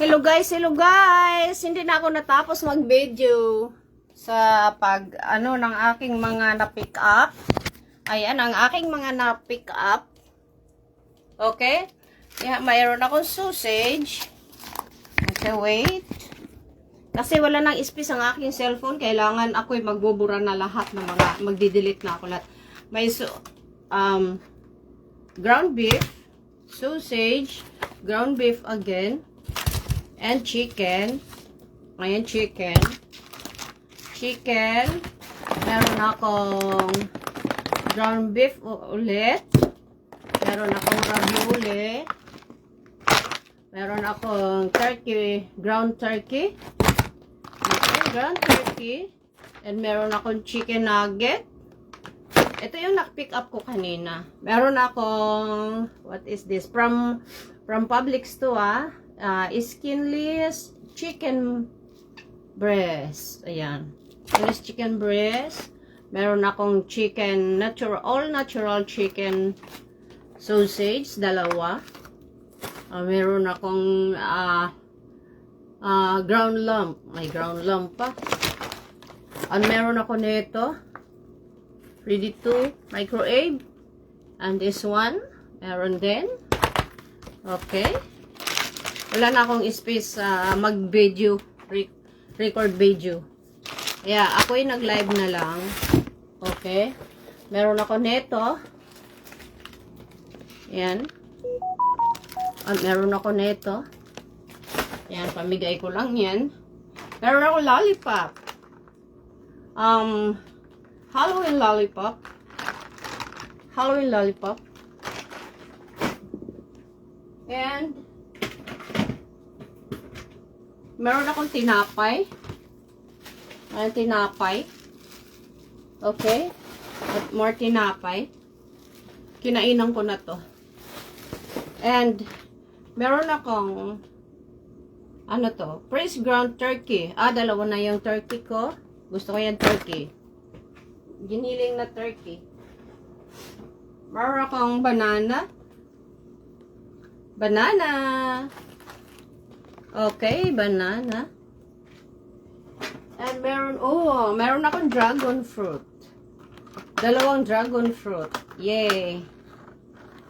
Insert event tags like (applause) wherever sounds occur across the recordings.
Hello guys, hello guys! Hindi na ako natapos mag-video sa pag, ano, ng aking mga na-pick up. Ayan, ang aking mga na-pick up. Okay? Yeah, mayroon akong sausage. Okay, wait. Kasi wala nang space ang aking cellphone. Kailangan ako'y magbubura na lahat ng mga, magdi-delete na ako lahat. May, so, um, ground beef, sausage, ground beef again, and chicken. Ayan, chicken. Chicken. Meron akong ground beef ulit. Meron akong ravioli. Meron akong turkey, ground turkey. Okay, ground turkey. And meron akong chicken nugget. Ito yung na-pick up ko kanina. Meron akong, what is this? From, from Publix to ah. Uh, skinless chicken breast. Ayan. Skinless chicken breast. Meron akong chicken, natural, all natural chicken sausage, dalawa. Ah, meron akong ah ah, ground lump. May ground lump pa. At meron ako nito. Ready to microwave. And this one, meron din. Okay. Wala na akong space sa mag-video, re- record video. Kaya ako'y nag-live na lang. Okay. Meron ako nito. Yan. At meron ako nito. Yan, pamigay ko lang yan. Meron ako lollipop. Um, Halloween lollipop. Halloween lollipop. And, meron akong tinapay. Ayan, tinapay. Okay? At more tinapay. Kinainan ko na to. And, meron akong, ano to, fresh ground turkey. Ah, dalawa na yung turkey ko. Gusto ko yung turkey. Giniling na turkey. Meron akong banana. Banana. Okay, banana. And meron, oh, meron akong dragon fruit. Dalawang dragon fruit. Yay.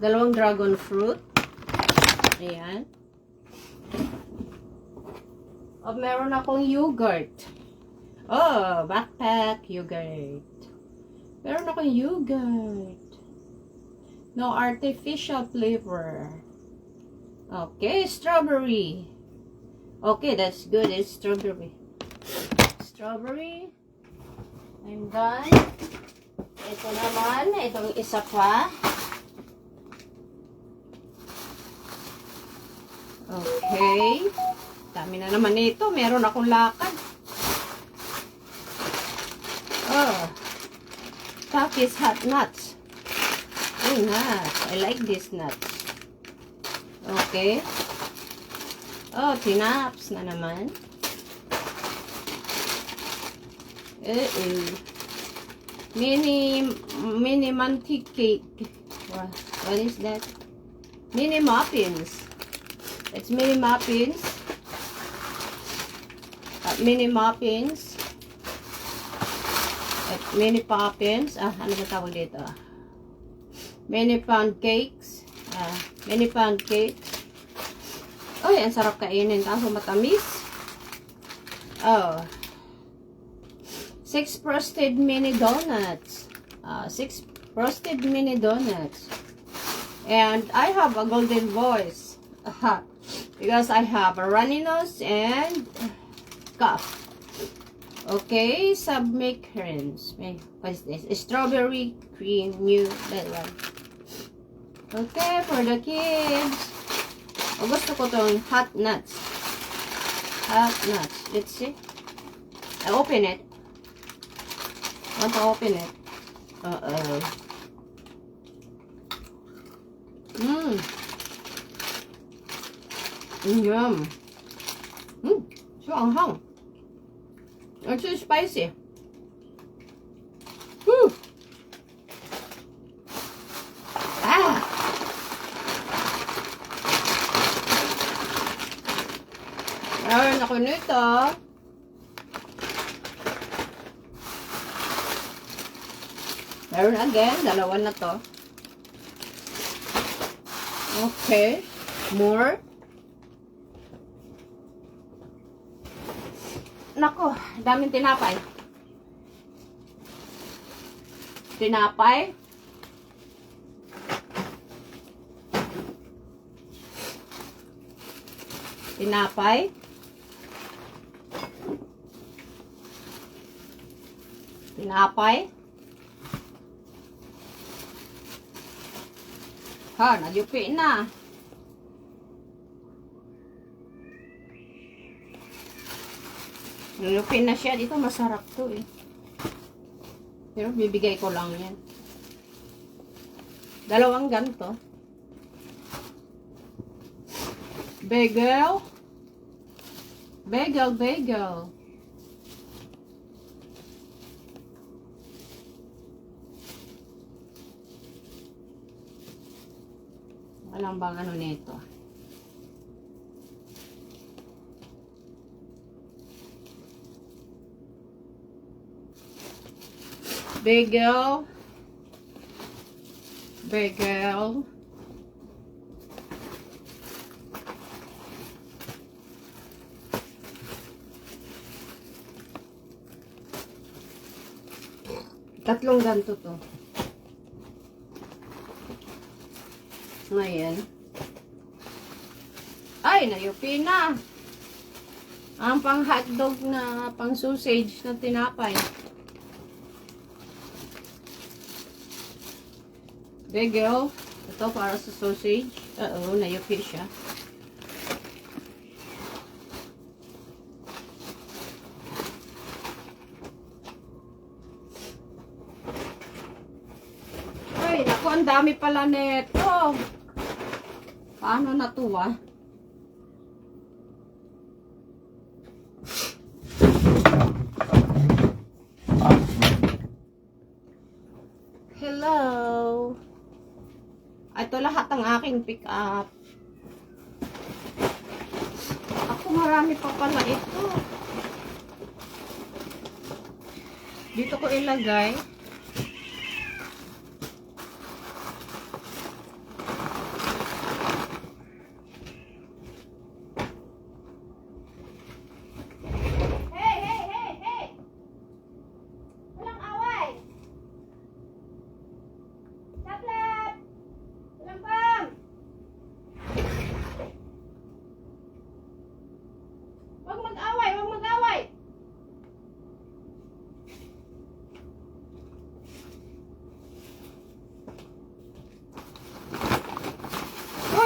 Dalawang dragon fruit. Ayan. At meron akong yogurt. Oh, backpack yogurt. Meron akong yogurt. No artificial flavor. Okay, strawberry. Okay, that's good. It's strawberry. Strawberry. I'm done. Ito naman, itong isa pa. Okay. Dami na naman ito. Meron akong lakad. Oh. Takis hot nuts. Oh, nuts. I like this nuts. Okay. Oh, tinaps na naman. Eh, eh. Mini, mini mantic cake. What, what is that? Mini muffins. It's mini muffins. Uh, mini muffins. At mini poppins. Ah, ano ba tawag dito? Ah? Mini pancakes. Ah, mini pancakes. Ay, ang sarap kainin. Kaso matamis. Oh. Six frosted mini donuts. Uh, six frosted mini donuts. And I have a golden voice. (laughs) Because I have a runny nose and cough. Okay, submakerins. What is this? Strawberry cream, new, that one. Okay, for the kids. O, gusto ko tong hot nuts. Hot nuts. Let's see. I open it. Want to open it? Uh-oh. Mmm. Mm, yum. Mmm. So anghang. It's so spicy. Whew. Ah. Meron ako nito. Meron again, dalawa na to. Okay. More. Nako, daming tinapay. Tinapay. Tinapay. Tinapay. Ha, nagyupi na. Nagyupi na siya. Dito masarap to eh. Pero bibigay ko lang yan. Dalawang ganito. Bagel. Bagel, bagel. Alam bang ano nito? Bagel. Bagel. Tatlong ganto to. Ngayon. Ay, nayupi na. Ang pang hotdog na pang sausage na tinapay. Bagel. Ito para sa sausage. Oo, nayupi siya. Ay, naku, ang dami pala neto. Paano na to, ah? Hello. Ito lahat ang aking pick up. Ako marami pa pala ito. Dito ko ilagay.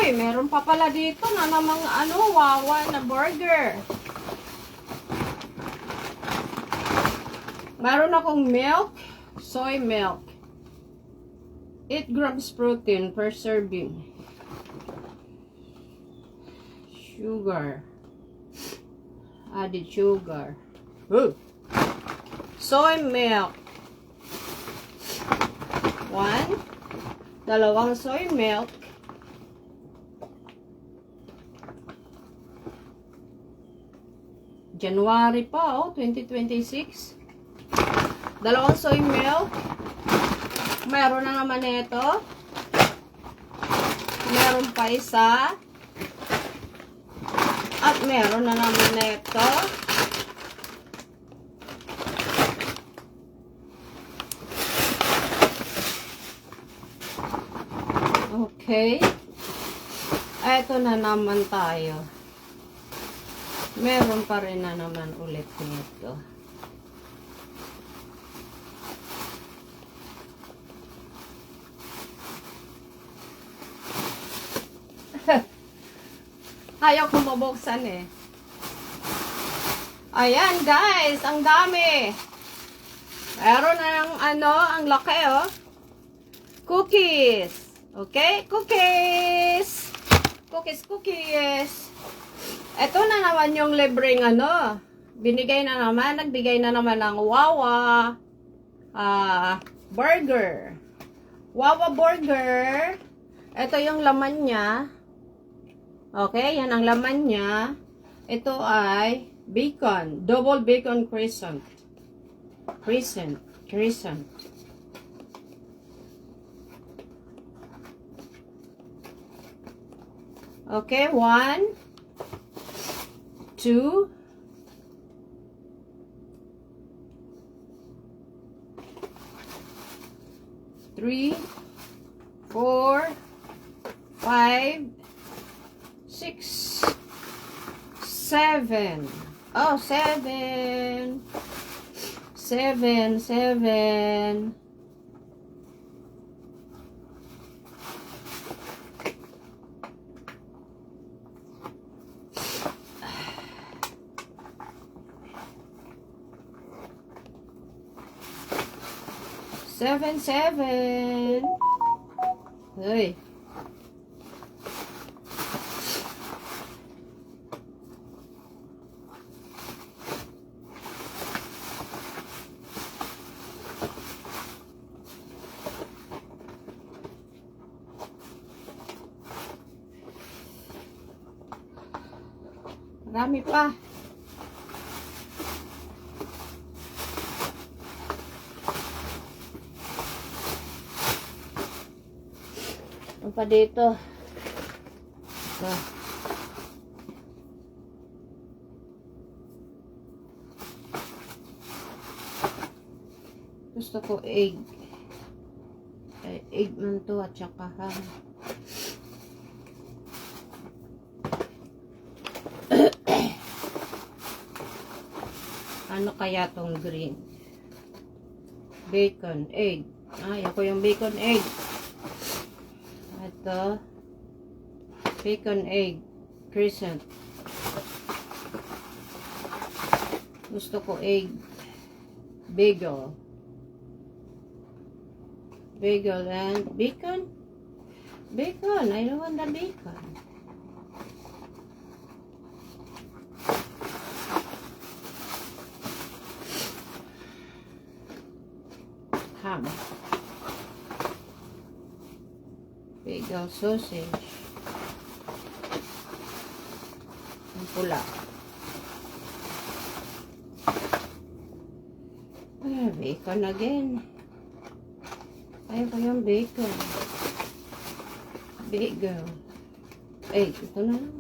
Uy, meron pa pala dito na namang ano, wawa na burger. Meron akong milk, soy milk. 8 grams protein per serving. Sugar. Added sugar. Ooh. Soy milk. One. Dalawang soy milk. January pa, oh, 2026. Dalawang soy milk. Meron na naman ito. Meron pa isa. At meron na naman ito. Okay. Ito na naman tayo. Meron pa rin na naman ulit nito. (laughs) Ayaw ko mabuksan eh. Ayan guys, ang dami. Meron na ng ano, ang laki oh. Cookies. Okay? Cookies. Cookies, cookies. Ito na naman yung libreng ano. Binigay na naman, nagbigay na naman ng Wawa ah burger. Wawa burger. Ito yung laman niya. Okay, yan ang laman niya. Ito ay bacon. Double bacon crescent. Crescent. Crescent. Okay, one, two, three, four, five, six, seven. Oh, seven. Seven, seven. Seven, seven. Hey. Rami pa. Ano pa dito? Ah. Gusto ko egg. Eh, egg man to at saka ham. (coughs) Ano kaya tong green? Bacon, egg. Ay, ako yung bacon, egg. Ito. Bacon, egg. Crescent. Gusto ko egg. Bagel. Bagel and bacon? Bacon. I don't want the bacon. ham. Bagel sausage. Ang pula. Ah, bacon again. Ayaw ko yung bacon. Bagel. Eh, ito na lang.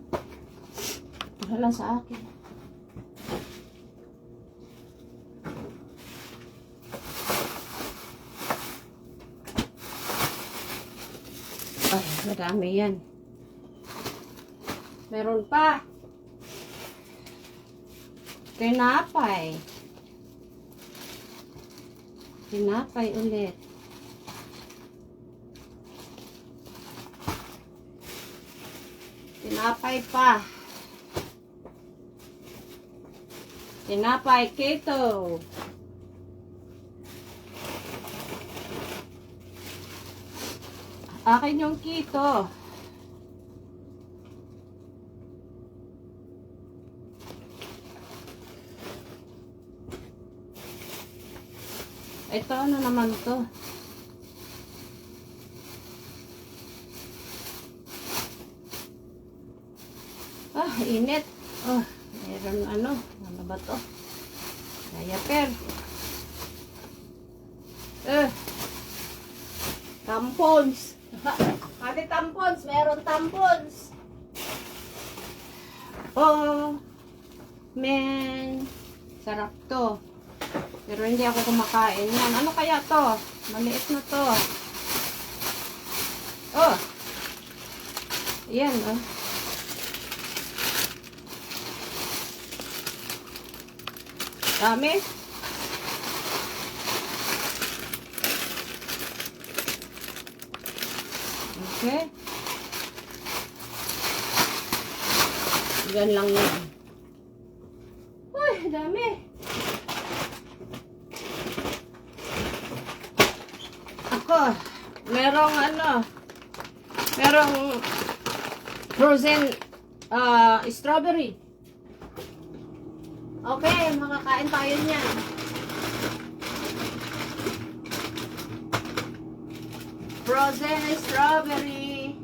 Wala sa akin. Ay, madami yan. Meron pa. Tinapay. Tinapay ulit. Tinapay pa. Tinapay keto. Akin yung keto. Ito ano naman to? Ah, init. Oh, meron ano. Ano ba to? Diaper. Eh. Tampons. (laughs) Ate tampons. Meron tampons. Oh. Man. Sarap to. Pero hindi ako kumakain yan. Ano kaya to? Maliit na to. Oh. Yan, oh. Dami. Okay. Yan lang yan. Uy, dami. Ako, merong ano, merong frozen uh, strawberry. Okay, makakain tayo niyan. Frozen strawberry.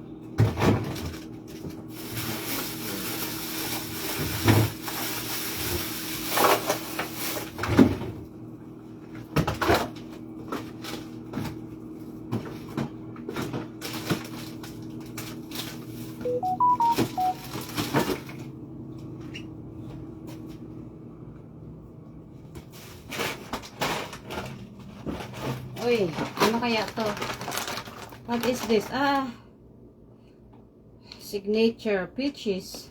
Uy, ano kaya to? What is this? Ah, signature peaches.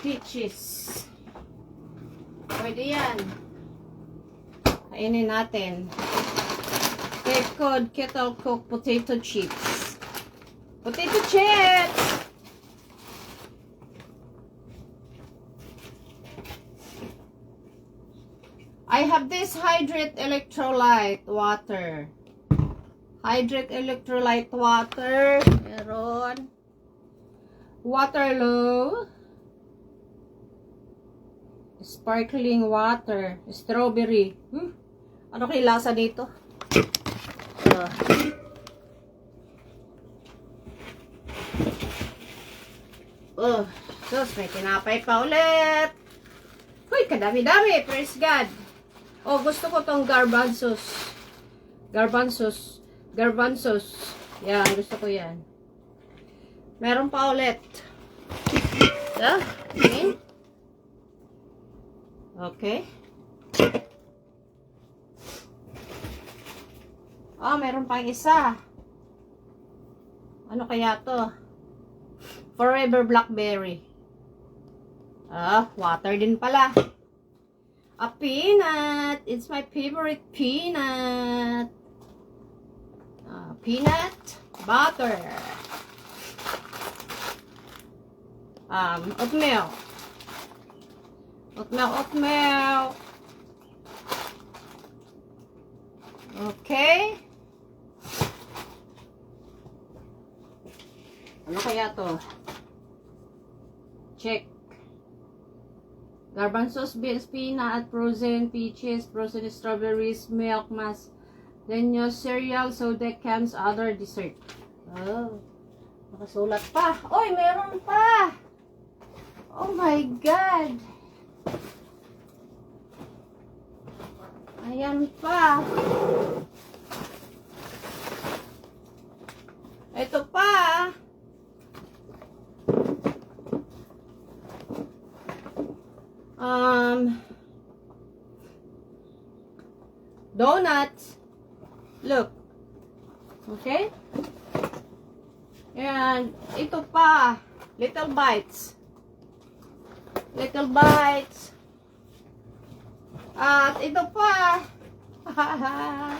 Peaches. Pwede yan. Kainin natin. Cape Cod Kettle Cook Potato Chips. Potato chips! I have this hydrate electrolyte water. Hydrate electrolyte water. Meron. Waterloo. Sparkling water. Strawberry. Hmm? Ano kay lasa dito? Uh. Oh, sus, may tinapay pa ulit. Uy, kadami-dami. Praise God. Oh, gusto ko tong garbanzos. Garbanzos. Garbanzos. Yan, gusto ko yan. Meron pa ulit. Yeah, okay. Okay. Oh, meron pang isa. Ano kaya to? Forever Blackberry. Ah, water din pala. A peanut. It's my favorite peanut. Peanut butter. Um, oatmeal. Oatmeal, oatmeal. Okay. Ano kaya to? Check. Garbanzos, beans, peanut, frozen peaches, frozen strawberries, milk mass, then your cereal, soda cans, other dessert. Oh, nakasulat pa. Oy, meron pa! Oh my God! Ayan pa. Ito pa. Um, donuts. Look. Okay? And ito pa. Little bites. Little bites. At ito pa. (laughs)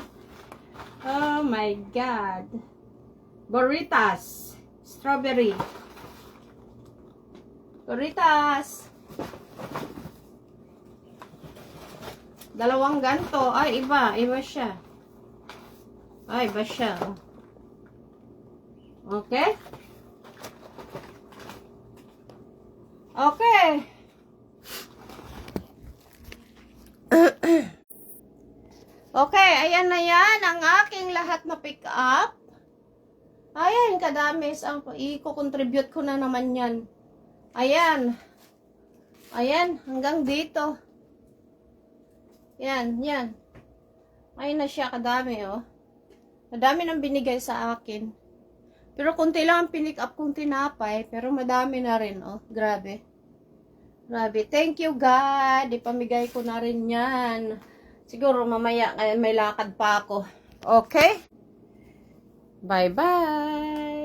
oh my God. Burritas. Strawberry. Burritas. Dalawang ganto. Ay, iba. Iba siya. Ay, siya. oh. Okay? Okay. okay, ayan na yan ang aking lahat na pick up. Ayan, kadamis. Ang i-contribute ko na naman yan. Ayan. Ayan, hanggang dito. Yan, yan. Ayun na siya, kadami, oh. Madami nang binigay sa akin. Pero kunti lang ang pinick up kong tinapay, pero madami na rin, oh. Grabe. Grabe. Thank you, God. Ipamigay ko na rin yan. Siguro mamaya, eh, may lakad pa ako. Okay? Bye-bye.